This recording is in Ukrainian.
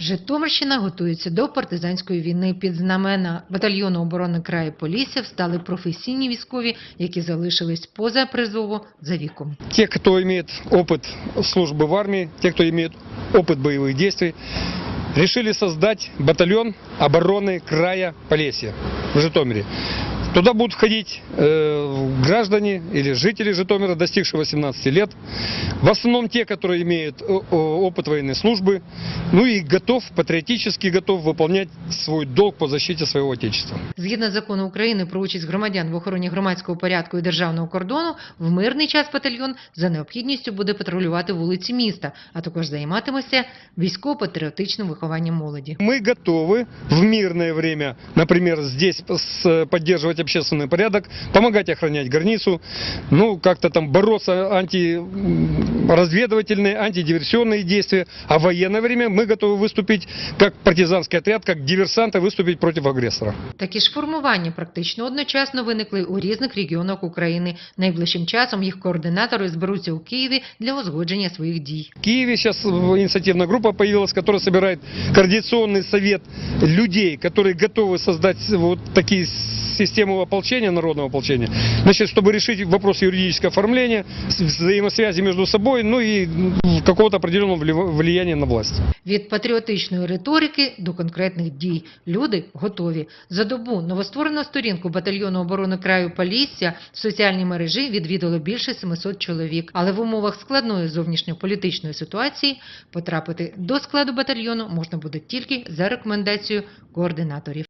Житомирщина готується до партизанської війни. Під знамена батальйону оборони краю Полісся встали професійні військові, які залишились поза призову за віком. Те, кто имеет опыт службы в армии, те, кто имеет опыт боевых действий, решили создать батальон обороны края Полесья в Житомире. Туда будут входить э, граждане или жители Житомира, достигшие 18 лет. В основном те, которые имеют э, э, опыт военной службы, ну и готов, патриотически готов выполнять свой долг по защите своего Отечества. Згідно закону України про участь громадян в охороні громадського порядку і державного кордону, в мирний час батальйон за необхідністю буде патрулювати вулиці міста, а також займатиметься військово-патріотичним вихованням молоді. Мы готовы в мирное время, например, здесь с- поддерживать общественный порядок, помогать охранять границу, ну, как-то там бороться антиразведывательные, антидиверсионные действия. А в военное время мы готовы выступить как партизанский отряд, как диверсанты выступить против агрессора. Такі ж формування практично одночасно виникли у різних регіонах України. Найближчим часом їх координатори зберуться у Києві для узгодження своїх дій. В Киеве сейчас инициативная группа появилась, которая собирает координационный совет людей, которые готовы создать вот такие системы ополчения, народного ополчения, значит, чтобы решить вопрос юридического оформления, взаимосвязи между собой, ну и какого-то определенного влияния на власть. Від патріотичної риторики до конкретних дій люди готові. За добу новостворену сторінку батальйону оборони краю Полісся в соціальній мережі відвідало більше 700 чоловік. Але в умовах складної зовнішньополітичної ситуації потрапити до складу батальйону можна буде тільки за рекомендацією координаторів.